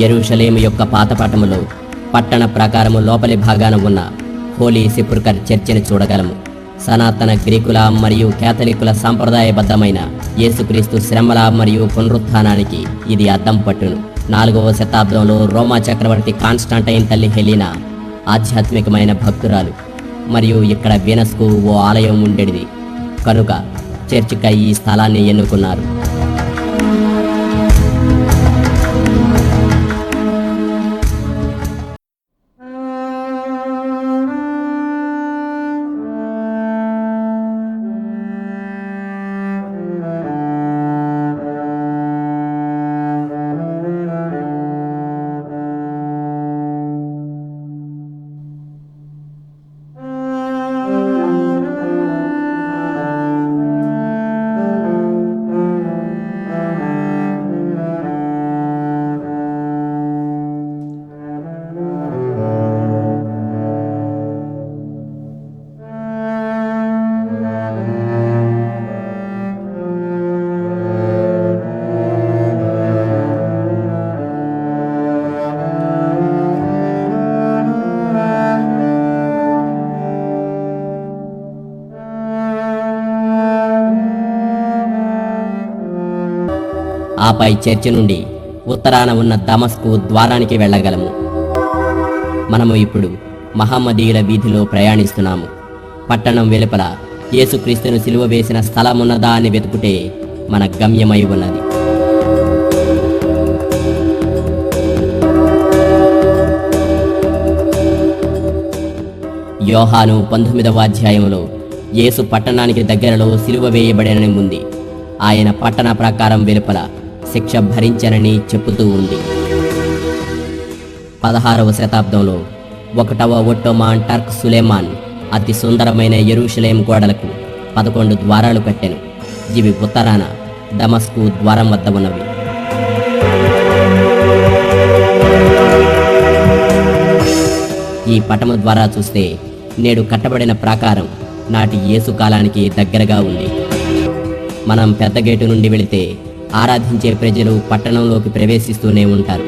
ఎరుషలేము యొక్క పాతపటములో పట్టణ ప్రాకారము లోపలి భాగాన ఉన్న హోలీ సిపుర్కర్ చర్చిని చూడగలము. సనాతన గ్రీకుల మరియు కేథలికుల సాంప్రదాయబద్ధమైన యేసుక్రీస్తు శ్రమల మరియు పునరుత్థానానికి ఇది అద్దం పట్టును. నాలుగవ శతాబ్దంలో రోమా చక్రవర్తి కాన్స్టాంటైన్ తల్లి హెలీనా ఆధ్యాత్మికమైన భక్తురాలు. మరియు ఇక్కడ వీనస్కు ఓ ఆలయం ఉండేది. కనుక చర్చికై ఈ స్థలాన్ని ఎన్నుకున్నారు. ఆపై చర్చి నుండి ఉత్తరాన ఉన్న దమస్కు ద్వారానికి వెళ్ళగలము. మనము ఇప్పుడు మహమ్మదీయుల వీధిలో ప్రయాణిస్తున్నాము. పట్టణం వెలుపల యేసుక్రీస్తును సిలువ వేసిన స్థలమున్నదా అని వెతుకుటే మన గమ్యమై ఉన్నది. యోహాను పంతొమ్మిదవ అధ్యాయంలో యేసు పట్టణానికి దగ్గరలో సిలువ వేయబడినని ఉంది. ఆయన పట్టణ ప్రకారం వెలుపల శిక్ష భరించనని చెబుతూ ఉంది. పదహారవ శతాబ్దంలో ఒకటవ ఒట్టోమాన్ టర్క్ సులేమాన్ అతి సుందరమైన ఎరుషలేం గోడలకు పదకొండు ద్వారాలు కట్టెను. ఇవి ఉత్తరాన దమస్కు ద్వారం వద్ద ఉన్నవి. ఈ పటము ద్వారా చూస్తే నేడు కట్టబడిన ప్రాకారం నాటి యేసు కాలానికి దగ్గరగా ఉంది. మనం పెద్ద గేటు నుండి వెళితే ఆరాధించే ప్రజలు పట్టణంలోకి ప్రవేశిస్తూనే ఉంటారు.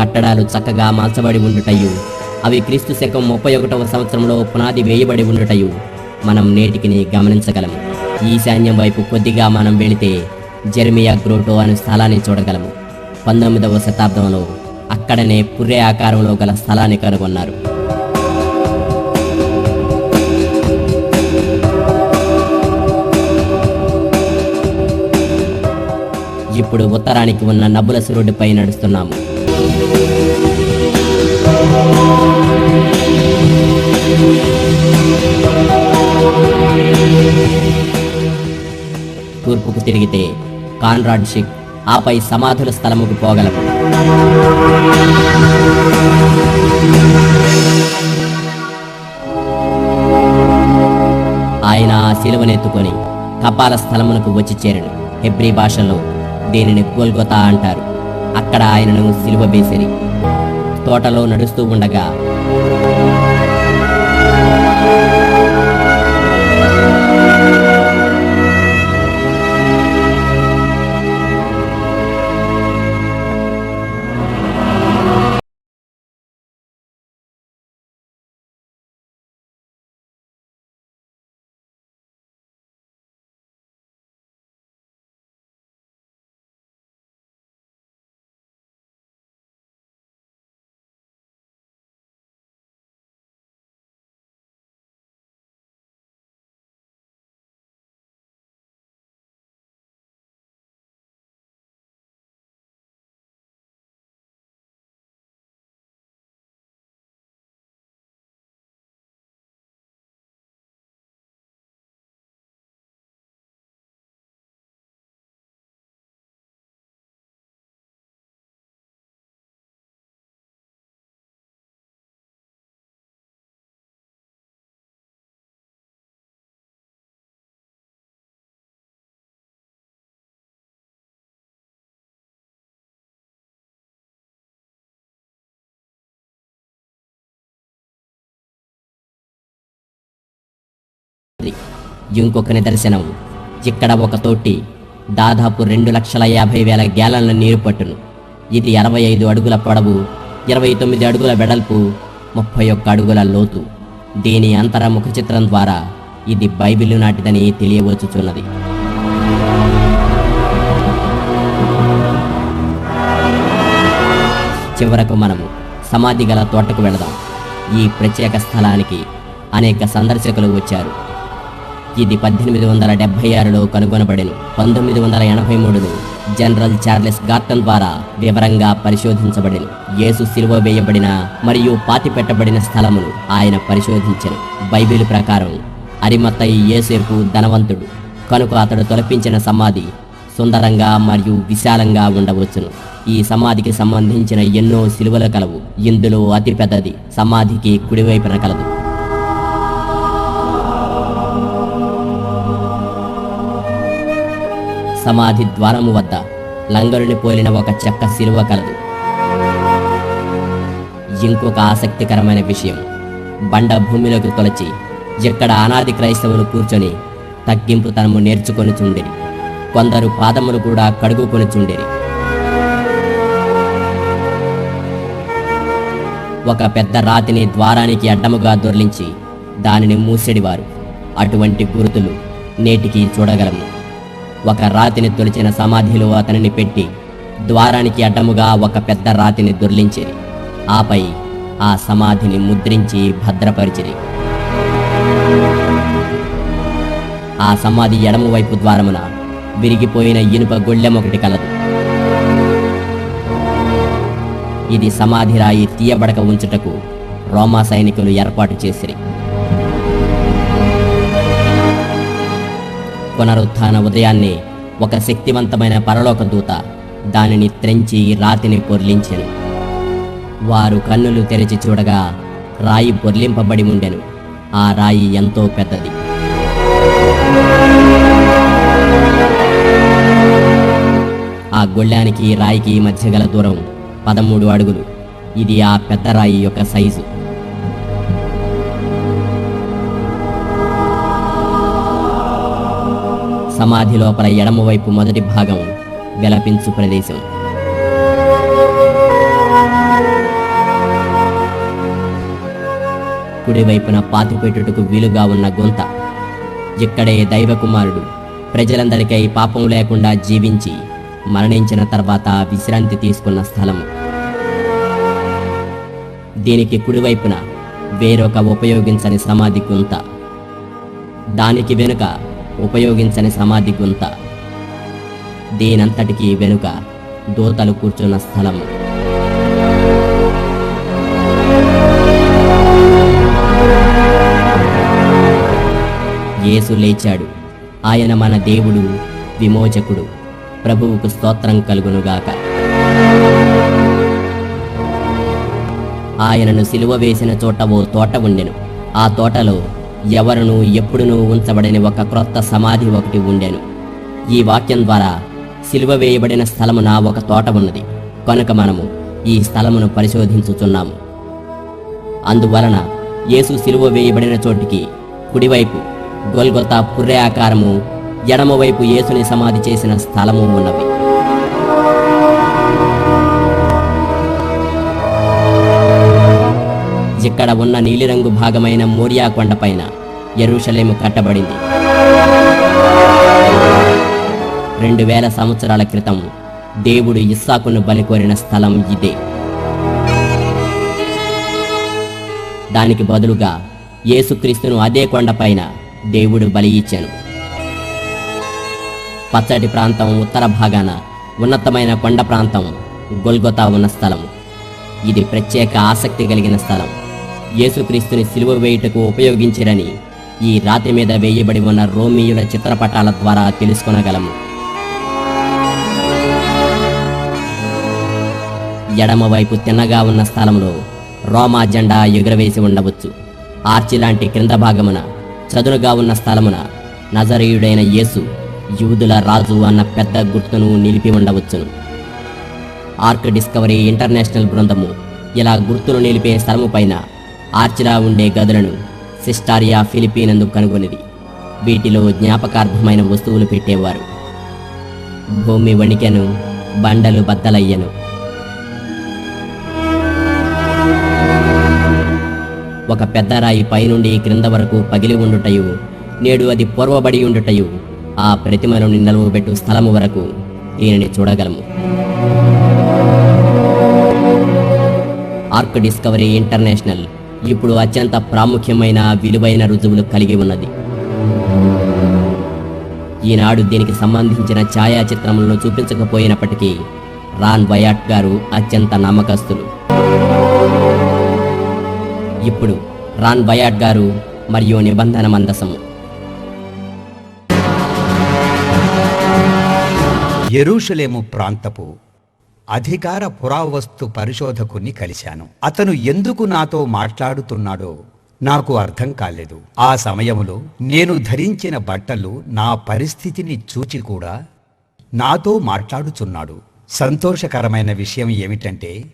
కట్టడాలు చక్కగా మార్చబడి ఉండుటయు అవి క్రీస్తు శకం ముప్పై ఒకటవ సంవత్సరంలో పునాది వేయబడి ఉండుటయు మనం నేటికిని గమనించగలము. ఈశాన్యం వైపు కొద్దిగా మనం వెళితే జెర్మియా గ్రోటో అనే స్థలాన్ని చూడగలము. పంతొమ్మిదవ శతాబ్దంలో అక్కడనే పుర్రె ఆకారంలో గల స్థలాన్ని కనుగొన్నారు. ఇప్పుడు ఉత్తరానికి ఉన్న నబులస్ రోడ్డుపై నడుస్తున్నాము. తూర్పుకు తిరిగితే కాన్రాడ్ షిక్ ఆపై సమాధుల స్థలముకు పోగలము ఆయన ఆ శిలువనెత్తుకొని కపాల స్థలమునకు వచ్చి చేరను. హెబ్రీ భాషలో దీనిని గోల్గొతా అంటారు? అక్కడ ఆయనను సిలువ వేసిరి. తోటలో నడుస్తూ ఉండగా ఇంకొక నిదర్శనం ఇక్కడ ఒక తోటి దాదాపు రెండు లక్షల యాభై వేల గ్యాలన్ల నీరు పట్టును. ఇది అరవై ఐదు అడుగుల పొడవు ఇరవై తొమ్మిది అడుగుల వెడల్పు ముప్పై ఒక్క అడుగుల లోతు. దీని అంతరముఖ చిత్రం ద్వారా ఇది బైబిల్ నాటిదని తెలియవచ్చుచున్నది. చివరకు మనము సమాధి గల తోటకు వెళదాం. ఈ ప్రత్యేక స్థలానికి అనేక సందర్శకులు వచ్చారు. ఇది పద్దెనిమిది వందల డెబ్బై ఆరులో కనుగొనబడెను. పంతొమ్మిది వందల ఎనభై మూడులో జనరల్ చార్లెస్ గార్టన్ ద్వారా వివరంగా పరిశోధించబడెను. యేసు సిలువ వేయబడిన మరియు పాతి పెట్టబడిన స్థలమును ఆయన పరిశోధించెను. బైబిల్ ప్రకారం అరిమత్తయి యేసేపు ధనవంతుడు. కనుక అతడు తొలపించిన సమాధి సుందరంగా మరియు విశాలంగా ఉండవచ్చును. ఈ సమాధికి సంబంధించిన ఎన్నో సిలువలు కలవు. ఇందులో అతిపెద్దది సమాధికి కుడివైపున కలదు. సమాధి ద్వారము వద్ద లంగరుని పోలిన ఒక చెక్క సిలువ కలదు. ఇంకొక ఆసక్తికరమైన విషయం. బండ భూమిలోకి తొలచి ఇక్కడ అనాది క్రైస్తవులు కూర్చొని తగ్గింపు తనము నేర్చుకొని చుండిరి. కొందరు పాదములు కూడా కడుగుకొని చుండిరి. ఒక పెద్ద రాతిని ద్వారానికి అడ్డముగా దొర్లించి దానిని మూసెడివారు. అటువంటి గురుతులు నేటికి చూడగలము. ఒక రాతిని తొలిచిన సమాధిలో అతనిని పెట్టి ద్వారానికి అడ్డముగా ఒక పెద్ద రాతిని దొర్లించిరి. ఆపై ఆ సమాధిని ముద్రించి భద్రపరిచిరి. ఆ సమాధి ఎడమవైపు ద్వారమున విరిగిపోయిన ఇనుప గొళ్ళెం ఒకటి కలదు. ఇది సమాధి రాయి తీయబడక ఉంచుటకు రోమా సైనికులు ఏర్పాటు చేసిరి. పునరుత్థాన ఉదయాన్నే ఒక శక్తివంతమైన పరలోక దూత దానిని త్రెంచి రాతిని పొర్లించెను. వారు కన్నులు తెరిచి చూడగా రాయి పొర్లింపబడి ఉండెను. ఆ రాయి ఎంతో పెద్దది. ఆ గొళ్ళానికి రాయికి మధ్య గల దూరం పదమూడు అడుగులు. ఇది ఆ పెద్ద రాయి యొక్క సైజు. సమాధి లోపల ఎడమవైపు మొదటి భాగం విలపించు ప్రదేశం. కుడివైపున పాతిపెట్టుటకు వీలుగా ఉన్న గుంత. ఇక్కడే దైవకుమారుడు ప్రజలందరికై పాపం లేకుండా జీవించి మరణించిన తర్వాత విశ్రాంతి తీసుకున్న స్థలము దీనికి కుడివైపున వేరొక ఉపయోగించని సమాధి గుంత. దానికి వెనుక ఉపయోగించని సమాధి గుంత. దీనంతటికీ వెనుక దూతలు కూర్చున్న స్థలం. యేసు లేచాడు. ఆయన మన దేవుడు విమోచకుడు. ప్రభువుకు స్తోత్రం కలుగునుగాక. ఆయనను సిలువ వేసిన చోట ఓ తోట ఉండెను. ఆ తోటలో ఎవరును ఎప్పుడునూ ఉంచబడని ఒక క్రొత్త సమాధి ఒకటి ఉండెను. ఈ వాక్యం ద్వారా సిలువ వేయబడిన స్థలమున ఒక తోట ఉన్నది. కనుక మనము ఈ స్థలమును పరిశోధించుచున్నాము. అందువలన యేసు సిలువ వేయబడిన చోటికి కుడివైపు గొల్గొతా పుర్రె ఆకారము ఎడమవైపు యేసుని సమాధి చేసిన స్థలము ఉన్నవి. ఇక్కడ ఉన్న నీలిరంగు భాగమైన మోరియా కొండపైన ఎరుషలేము కట్టబడింది. రెండు వేల సంవత్సరాల క్రితం దేవుడు ఇస్సాకును బలి కోరిన స్థలం ఇదే. దానికి బదులుగా యేసుక్రీస్తును అదే కొండపైన దేవుడు బలి ఇచ్చాను. పచ్చటి ప్రాంతం ఉత్తర భాగాన ఉన్నతమైన కొండ ప్రాంతం గొల్గొతా ఉన్న స్థలం ఇది ప్రత్యేక ఆసక్తి కలిగిన స్థలం. యేసుక్రీస్తుని సిలువ వేయుటకు ఉపయోగించిరని ఈ రాతి మీద వేయబడి ఉన్న రోమియుల చిత్రపటాల ద్వారా తెలుసుకొనగలము. ఎడమవైపు తిన్నగా ఉన్న స్థలంలో రోమా జెండా ఎగురవేసి ఉండవచ్చు. ఆర్చి లాంటి క్రింద భాగమున చదునుగా ఉన్న స్థలమున నజరీయుడైన యేసు యూదుల రాజు అన్న పెద్ద గుర్తును నిలిపి ఉండవచ్చును. ఆర్క్ డిస్కవరీ ఇంటర్నేషనల్ బృందము ఇలా గుర్తును నిలిపే స్థలము పైన ఆర్చిలా ఉండే గదులను సిస్టారియా ఫిలిపీనందు కనుగొనిది. వీటిలో జ్ఞాపకార్థమైన వస్తువులు పెట్టేవారు. భూమి వణికెను బండలు బద్దలయ్యను. ఒక పెద్ద రాయి పైనుండి క్రింద వరకు పగిలి ఉండుటయు నేడు అది పొరవబడి ఉండుటయు ఆ ప్రతిమను నిలవబెట్టు స్థలము వరకు దీనిని చూడగలము. ఆర్క్ డిస్కవరీ ఇంటర్నేషనల్ ఇప్పుడు అత్యంత ప్రాముఖ్యమైన విలువైన రుజువులు కలిగి ఉన్నది. ఈనాడు దీనికి సంబంధించిన ఛాయాచిత్రములను చూపించకపోయినప్పటికీ రాన్ బయాట్ గారు అత్యంత నమ్మకస్తులు. ఇప్పుడు రాన్ బయాట్ గారు మరియు నిబంధన మందసము. ఎరుషలేము ప్రాంతపు అధికార పురావస్తు పరిశోధకుని కలిశాను. అతను ఎందుకు నాతో మాట్లాడుతున్నాడో నాకు అర్థం కాలేదు. ఆ సమయంలో నేను ధరించిన బట్టలు నా పరిస్థితిని చూచి కూడా నాతో మాట్లాడుచున్నాడు. సంతోషకరమైన విషయం ఏమిటంటే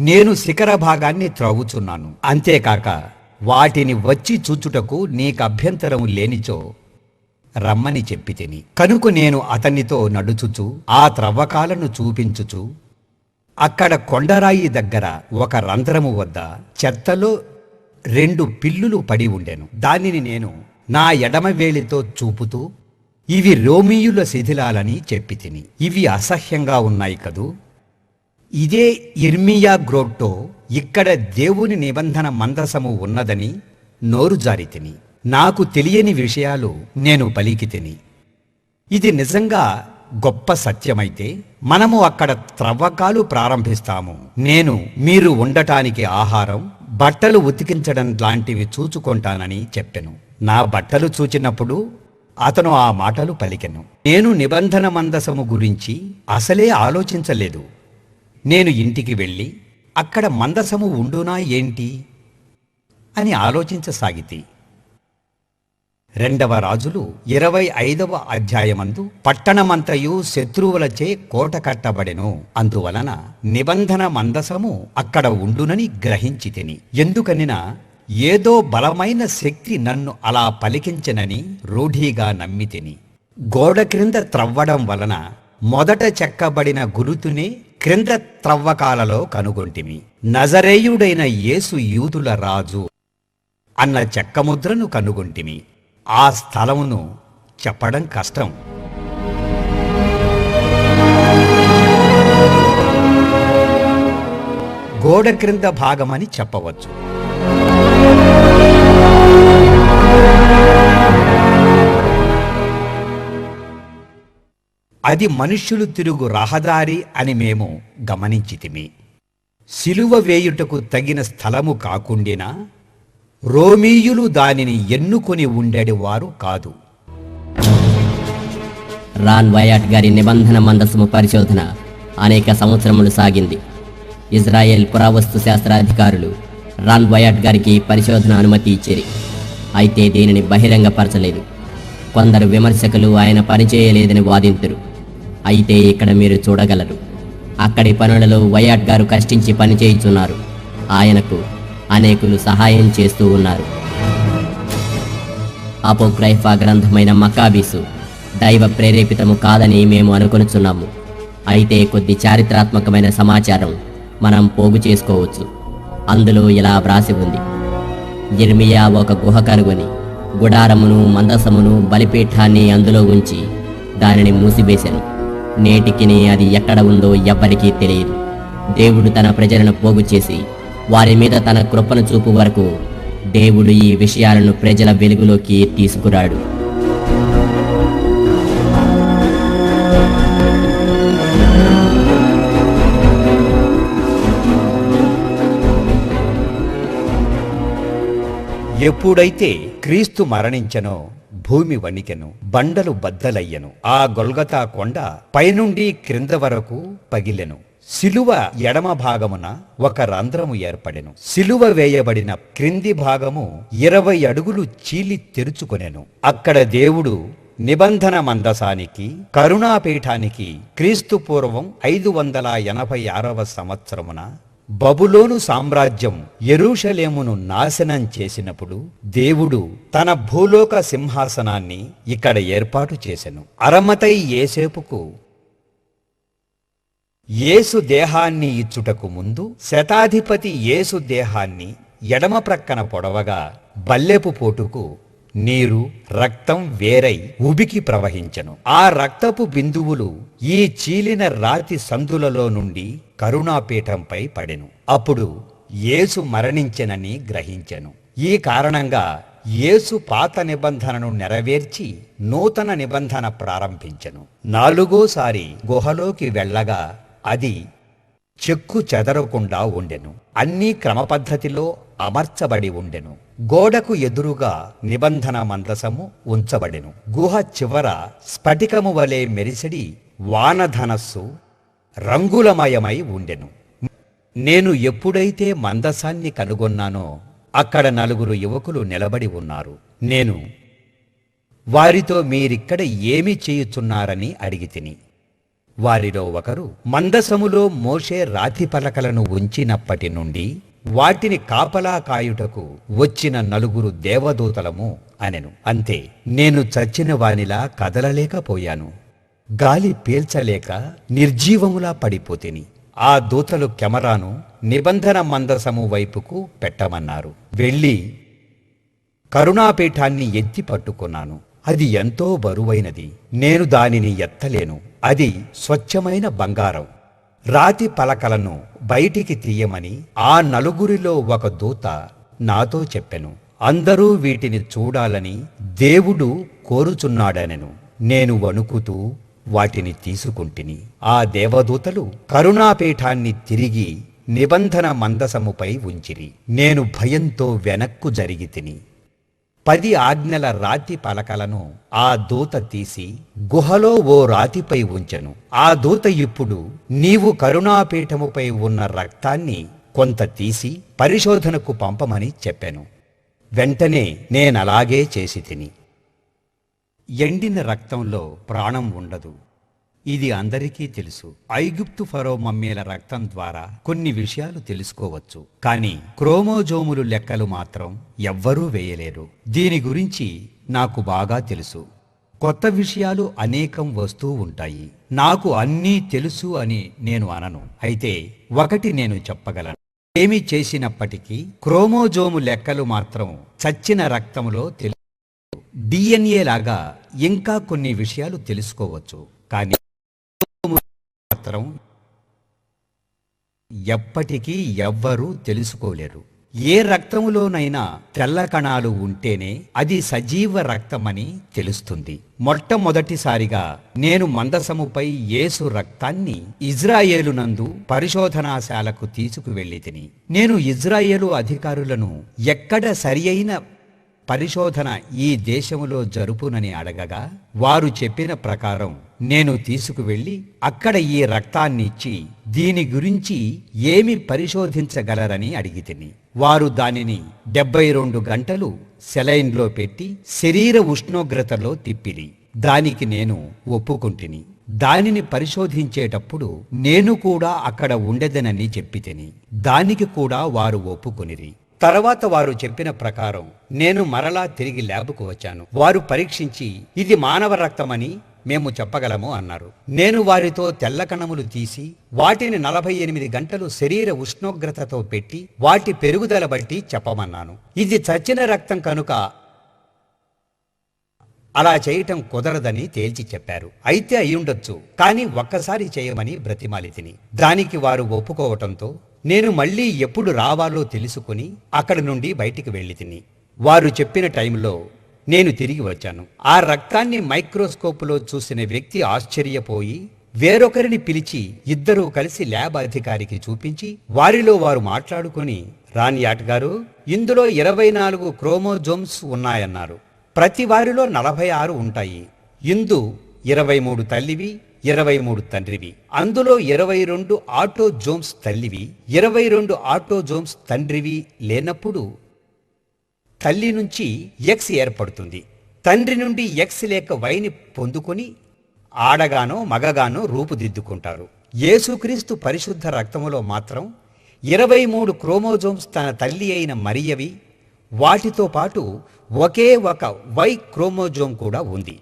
నేను శిఖర భాగాన్ని త్రవ్వుచున్నాను. అంతేకాక వాటిని వచ్చి చూచుటకు నీకు అభ్యంతరం లేనిచో రమ్మని చెప్పి తిని కనుక నేను అతనితో నడుచుచు ఆ త్రవ్వకాలను చూపించుచు అక్కడ కొండరాయి దగ్గర ఒక రంధ్రము వద్ద చెత్తలో రెండు పిల్లులు పడి ఉండెను. దానిని నేను నా ఎడమ వేలితో చూపుతూ ఇవి రోమియుల శిథిలాలని చెప్పి తిని ఇవి అసహ్యంగా ఉన్నాయి కదూ? ఇదే ఇర్మియా గ్రోట్టో ఇక్కడ దేవుని నిబంధన మందసము ఉన్నదని నోరు జారి తిని నాకు తెలియని విషయాలు నేను పలికి తిని. ఇది నిజంగా గొప్ప సత్యమైతే మనము అక్కడ త్రవ్వకాలు ప్రారంభిస్తాము. నేను మీరు ఉండటానికి ఆహారం బట్టలు ఉతికించడం లాంటివి చూచుకుంటానని చెప్పెను. నా బట్టలు చూచినప్పుడు అతను ఆ మాటలు పలికెను. నేను నిబంధన మందసము గురించి అసలే ఆలోచించలేదు. నేను ఇంటికి వెళ్ళి అక్కడ మందసము ఉండునా ఏంటి? అని ఆలోచించసాగితే. రెండవ రాజులు ఇరవై ఐదవ అధ్యాయమందు పట్టణమంతయు శత్రువులచే కోట కట్టబడెను. అందువలన నిబంధన మందసము అక్కడ ఉండునని గ్రహించి తిని ఎందుకనినా ఏదో బలమైన శక్తి నన్ను అలా పలికించనని రూఢీగా నమ్మి తిని గోడ క్రింద త్రవ్వడం వలన మొదట చెక్కబడిన గురుతునే క్రింద త్రవ్వకాలలో కనుగొంటిమి. నజరేయుడైన యేసు యూదుల రాజు అన్న చెక్కముద్రను కనుగొంటిమి. ఆ స్థలమును చెప్పడం కష్టం. గోడ క్రింద భాగమని చెప్పవచ్చు. అది మనుష్యులు తిరుగు రహదారి అని మేము గమనించితిమి. సిలువ వేయుటకు తగిన స్థలము కాకుండినా రోమీయులు దానిని ఎన్నుకొని ఉండేది వారు కాదు. రాన్ వయాట్ గారి నిబంధన మందసము పరిశోధన అనేక సంవత్సరములు సాగింది. ఇజ్రాయెల్ పురావస్తు శాస్త్రాధికారులు రాన్ వయాట్ గారికి పరిశోధన అనుమతి ఇచ్చేది అయితే దీనిని బహిరంగపరచలేదు. కొందరు విమర్శకులు ఆయన పనిచేయలేదని వాదింతురు. అయితే ఇక్కడ మీరు చూడగలరు. అక్కడి పనులలో వయాట్ గారు కష్టించి పనిచేయుచున్నారు. ఆయనకు అనేకులు సహాయం చేస్తూ ఉన్నారు. అపోక్రైఫా గ్రంథమైన మకాబీసు దైవ ప్రేరేపితము కాదని మేము అనుకొనుచున్నాము. అయితే కొద్ది చారిత్రాత్మకమైన సమాచారం మనం పోగు చేసుకోవచ్చు. అందులో ఇలా వ్రాసి ఉంది. ఇర్మియా ఒక గుహ కనుగొని గుడారమును మందసమును బలిపీఠాన్ని అందులో ఉంచి దానిని మూసివేశాను. నేటికిని అది ఎక్కడ ఉందో ఎవ్వరికీ తెలియదు. దేవుడు తన ప్రజలను పోగు చేసి వారి మీద తన కృపను చూపు వరకు దేవుడు ఈ విషయాలను ప్రజల వెలుగులోకి తీసుకురాడు. ఎప్పుడైతే క్రీస్తు మరణించనో భూమి వణికెను బండలు బద్దలయ్యెను ఆ గొల్గతా కొండ పైనుండి క్రింద వరకు పగిలెను. శిలువ ఎడమ భాగమున ఒక రంధ్రము ఏర్పడెను. శిలువ వేయబడిన క్రింది భాగము ఇరవై అడుగులు చీలి తెరుచుకొనెను. అక్కడ దేవుడు నిబంధన మందసానికి కరుణాపీఠానికి క్రీస్తు పూర్వం ఐదు వందల ఎనభై ఆరవ సంవత్సరమున బబులోను సామ్రాజ్యం ఎరూషలేమును నాశనం చేసినప్పుడు దేవుడు తన భూలోక సింహాసనాన్ని ఇక్కడ ఏర్పాటు చేసెను. అరమతై ఏసేపుకు యేసు దేహాన్ని ఇచ్చుటకు ముందు శతాధిపతి యేసు దేహాన్ని ఎడమ ప్రక్కన పొడవగా బల్లెపు పోటుకు నీరు రక్తం వేరై ఉబికి ప్రవహించెను. ఆ రక్తపు బిందువులు ఈ చీలిన రాతి సందులలో నుండి కరుణాపీఠంపై పడెను. అప్పుడు యేసు మరణించెనని గ్రహించెను. ఈ కారణంగా యేసు పాత నిబంధనను నెరవేర్చి నూతన నిబంధన ప్రారంభించెను. నాలుగోసారి గుహలోకి వెళ్ళగా అది చెక్కు చెదరకుండా ఉండెను. అన్నీ క్రమపద్ధతిలో అమర్చబడి ఉండెను. గోడకు ఎదురుగా నిబంధన మందసము ఉంచబడెను. గుహ చివర స్ఫటికము వలె మెరిసిడి వానధనస్సు రంగులమయమై ఉండెను. నేను ఎప్పుడైతే మందసాన్ని కనుగొన్నానో అక్కడ నలుగురు యువకులు నిలబడి ఉన్నారు. నేను వారితో మీరిక్కడ ఏమి చేయుచున్నారని అడిగి తిని. వారిలో ఒకరు మందసములో మోషే రాతి పలకలను ఉంచినప్పటి నుండి వాటిని కాపలా కాయుటకు వచ్చిన నలుగురు దేవదూతలము అనెను. అంతే నేను చచ్చిన వానిలా కదలలేకపోయాను. గాలి పీల్చలేక నిర్జీవములా పడిపోతిని. ఆ దూతలు కెమెరాను నిబంధన మందసము వైపుకు పెట్టమన్నారు. వెళ్ళి కరుణాపీఠాన్ని ఎత్తి పట్టుకున్నాను. అది ఎంతో బరువైనది. నేను దానిని ఎత్తలేను. అది స్వచ్ఛమైన బంగారం. రాతి పలకలను బయటికి తీయమని ఆ నలుగురిలో ఒక దూత నాతో చెప్పెను. అందరూ వీటిని చూడాలని దేవుడు కోరుచున్నాడనెను. నేను వణుకుతూ వాటిని తీసుకుంటిని ఆ దేవదూతలు కరుణాపీఠాన్ని తిరిగి నిబంధన మందసముపై ఉంచిరి. నేను భయంతో వెనక్కు జరిగి తిని పది ఆజ్ఞల రాతి పలకలను ఆ దూత తీసి గుహలో ఓ రాతిపై ఉంచెను. ఆ దూత ఇప్పుడు నీవు కరుణాపీఠముపై ఉన్న రక్తాన్ని కొంత తీసి పరిశోధనకు పంపమని చెప్పాను. వెంటనే నేనలాగే చేసి తిని. ఎండిన రక్తంలో ప్రాణం ఉండదు. ఇది అందరికీ తెలుసు. ఐగుప్తు ఫరో మమ్మీల రక్తం ద్వారా కొన్ని విషయాలు తెలుసుకోవచ్చు. కానీ క్రోమోజోములు లెక్కలు మాత్రం ఎవ్వరూ వేయలేరు. దీని గురించి నాకు బాగా తెలుసు. కొత్త విషయాలు అనేకం వస్తూ ఉంటాయి. నాకు అన్నీ తెలుసు అని నేను అనను. అయితే ఒకటి నేను చెప్పగలను. ఏమి చేసినప్పటికీ క్రోమోజోము లెక్కలు మాత్రం చచ్చిన రక్తములో తెలుసు డిఎన్ఏ లాగా ఇంకా కొన్ని విషయాలు తెలుసుకోవచ్చు. కానీ మాత్రం ఎప్పటికీ ఎవ్వరూ తెలుసుకోలేరు. ఏ రక్తములోనైనా తెల్ల కణాలు ఉంటేనే అది సజీవ రక్తమని తెలుస్తుంది. మొట్టమొదటిసారిగా నేను మందసముపై యేసు రక్తాన్ని ఇజ్రాయేలునందు పరిశోధనాశాలకు తీసుకువెళ్ళి తిని నేను ఇజ్రాయేలు అధికారులను ఎక్కడ సరి అయిన పరిశోధన ఈ దేశములో జరుపునని అడగగా వారు చెప్పిన ప్రకారం నేను తీసుకువెళ్ళి అక్కడ ఈ రక్తాన్నిచ్చి దీని గురించి ఏమి పరిశోధించగలరని అడిగితిని వారు దానిని డెబ్బై రెండు గంటలు సెలైన్లో పెట్టి శరీర ఉష్ణోగ్రతలో తిప్పిరి దానికి నేను ఒప్పుకుంటిని. దానిని పరిశోధించేటప్పుడు నేను కూడా అక్కడ ఉండదనని చెప్పితిని దానికి కూడా వారు ఒప్పుకొనిరి. తర్వాత వారు చెప్పిన ప్రకారం నేను మరలా తిరిగి ల్యాబ్కు వచ్చాను. వారు పరీక్షించి ఇది మానవ రక్తమని మేము చెప్పగలము అన్నారు. నేను వారితో తెల్ల కణములు తీసి వాటిని నలభై ఎనిమిది గంటలు శరీర ఉష్ణోగ్రతతో పెట్టి వాటి పెరుగుదల బట్టి చెప్పమన్నాను. ఇది చచ్చిన రక్తం కనుక అలా చేయటం కుదరదని తేల్చి చెప్పారు. అయితే అయ్యుండొచ్చు కానీ ఒక్కసారి చేయమని బ్రతిమాలి తిని. దానికి వారు ఒప్పుకోవటంతో నేను మళ్ళీ ఎప్పుడు రావాలో తెలుసుకుని అక్కడి నుండి బయటికి వెళ్ళి తిని. వారు చెప్పిన టైంలో నేను తిరిగి వచ్చాను. ఆ రక్తాన్ని మైక్రోస్కోపులో చూసిన వ్యక్తి ఆశ్చర్యపోయి వేరొకరిని పిలిచి ఇద్దరూ కలిసి ల్యాబ్ అధికారికి చూపించి వారిలో వారు మాట్లాడుకుని రాని ఆటగారు ఇందులో ఇరవై నాలుగు క్రోమోజోమ్స్ ఉన్నాయన్నారు. ప్రతి వారిలో నలభై ఆరు ఉంటాయి. ఇందు ఇరవై మూడు తల్లివి ఇరవై మూడు తండ్రివి. అందులో ఇరవై రెండు ఆటోజోమ్స్ తల్లివి ఇరవై రెండు ఆటోజోమ్స్ తండ్రివి లేనప్పుడు తల్లి నుంచి ఎక్స్ ఏర్పడుతుంది. తండ్రి నుండి ఎక్స్ లేక వైని పొందుకొని ఆడగానో మగగానో రూపుదిద్దుకుంటారు. యేసుక్రీస్తు పరిశుద్ధ రక్తములో మాత్రం ఇరవై మూడు క్రోమోజోమ్స్ తన తల్లి అయిన మరియవి. వాటితో పాటు ఒకే ఒక వై క్రోమోజోమ్ కూడా ఉంది.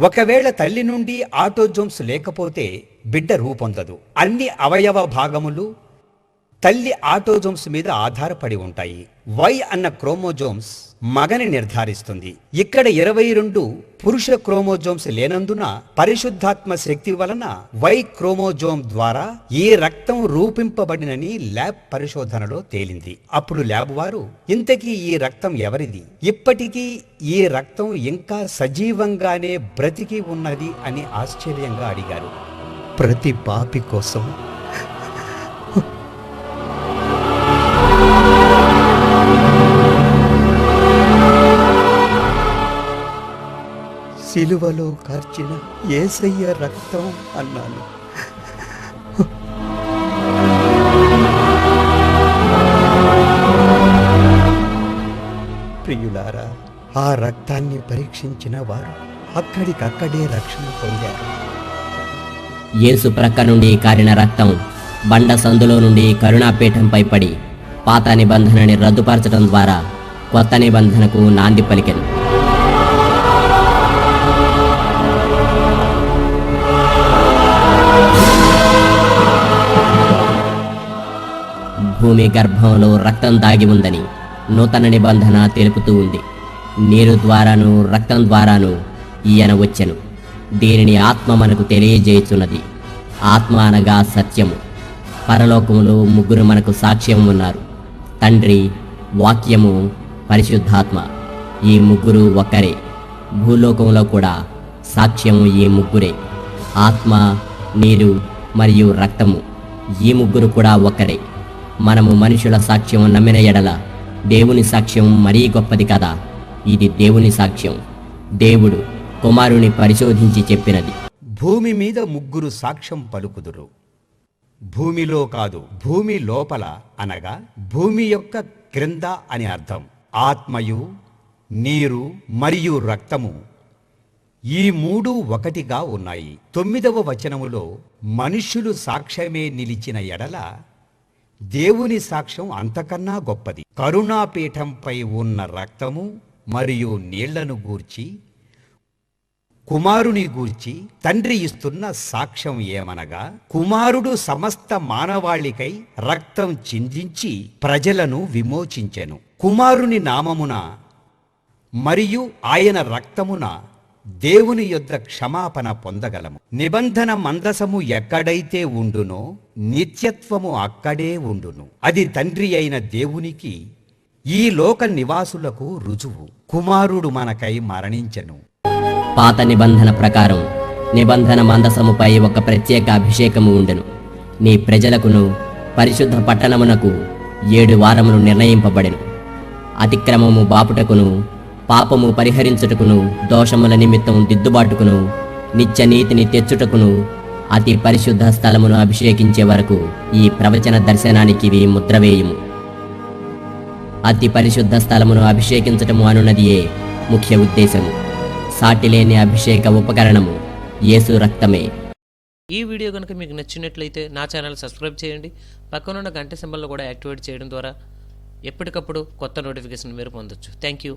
ఒకవేళ తల్లి నుండి ఆటోజోమ్స్ లేకపోతే బిడ్డ రూపొందదు. అన్ని అవయవ భాగములు తల్లి ఆటోజోమ్స్ మీద ఆధారపడి ఉంటాయి. వై అన్న క్రోమోజోమ్స్ మగని నిర్ధారిస్తుంది. ఇక్కడ ఇరవై రెండు పురుష క్రోమోజోమ్స్ లేనందున పరిశుద్ధాత్మ శక్తి వలన వై క్రోమోజోమ్ ద్వారా ఈ రక్తం రూపింపబడినని ల్యాబ్ పరిశోధనలో తేలింది. అప్పుడు ల్యాబ్ వారు ఇంతకీ ఈ రక్తం ఎవరిది? ఇప్పటికీ ఈ రక్తం ఇంకా సజీవంగానే బ్రతికి ఉన్నది అని ఆశ్చర్యంగా అడిగారు. ప్రతి పాపి కోసం సిలువలో కార్చిన ఏసయ్య రక్తం అన్నాను. ప్రియులారా ఆ రక్తాన్ని పరీక్షించిన వారు అక్కడికక్కడే రక్షణ పొందారు. యేసు ప్రక్క నుండి కారిన రక్తం బండ సందులో నుండి కరుణాపీఠంపై పడి పాత నిబంధనని రద్దుపరచడం ద్వారా కొత్త నిబంధనకు నాంది పలికెను. భూమి గర్భంలో రక్తం దాగి ఉందని నూతన నిబంధన తెలుపుతూ ఉంది. నీరు ద్వారాను రక్తం ద్వారాను ఈయన వచ్చెను. దీనిని ఆత్మ మనకు తెలియజేయుచున్నది. ఆత్మ అనగా సత్యము. పరలోకములో ముగ్గురు మనకు సాక్ష్యం ఉన్నారు. తండ్రి వాక్యము పరిశుద్ధాత్మ. ఈ ముగ్గురు ఒక్కరే. భూలోకంలో కూడా సాక్ష్యము ఈ ముగ్గురే. ఆత్మ నీరు మరియు రక్తము ఈ ముగ్గురు కూడా ఒక్కరే. మనము మనుషుల సాక్ష్యం నమ్మిన ఎడల దేవుని సాక్ష్యం మరీ గొప్పది కదా. ఇది దేవుని సాక్ష్యం. దేవుడు కుమారుని పరిశోధించి చెప్పినది. భూమి మీద ముగ్గురు సాక్ష్యం పలుకుదురు. భూమిలో కాదు భూమి లోపల అనగా భూమి యొక్క క్రింద అని అర్థం. ఆత్మయు నీరు మరియు రక్తము ఈ మూడు ఒకటిగా ఉన్నాయి. తొమ్మిదవ వచనములో మనుష్యులు సాక్ష్యమే నిలిచిన ఎడల దేవుని సాక్ష్యం అంతకన్నా గొప్పది. కరుణాపీఠంపై ఉన్న రక్తము మరియు నీళ్ళను గూర్చి కుమారుని గూర్చి తండ్రి ఇస్తున్న సాక్ష్యం ఏమనగా కుమారుడు సమస్త మానవాళికై రక్తం చిందించి ప్రజలను విమోచించెను. కుమారుని నామమున మరియు ఆయన రక్తమున దేవుని యొద్ద క్షమాపణ పొందగలము. నిబంధన మందసము ఎక్కడైతే ఉండునో నిత్యత్వము అక్కడే ఉండును. అది తండ్రి అయిన దేవునికి ఈ లోక నివాసులకు రుజువు. కుమారుడు మనకై మరణించెను. పాత నిబంధన ప్రకారం నిబంధన మందసముపై ఒక ప్రత్యేక అభిషేకము ఉండెను. నీ ప్రజలకును పరిశుద్ధ పట్టణమునకు ఏడు వారములు నిర్ణయింపబడెను. అతిక్రమము బాపుటకును పాపము పరిహరించుటకును దోషముల నిమిత్తం దిద్దుబాటుకును నిత్య నీతిని తెచ్చుటకును అతి పరిశుద్ధ స్థలమును అభిషేకించే వరకు ఈ ప్రవచన దర్శనానికి ఇవి ముద్రవేయము అతి పరిశుద్ధ స్థలమును అభిషేకించటము అనున్నదియే ముఖ్య ఉద్దేశము. సాటిలేని అభిషేక ఉపకరణము యేసు రక్తమే. ఈ వీడియో కనుక మీకు నచ్చినట్లయితే నా ఛానల్ సబ్స్క్రైబ్ చేయండి. పక్కనున్న గంట సింబల్ కూడా యాక్టివేట్ చేయడం ద్వారా ఎప్పటికప్పుడు కొత్త నోటిఫికేషన్ మీరు పొందొచ్చు. Thank you.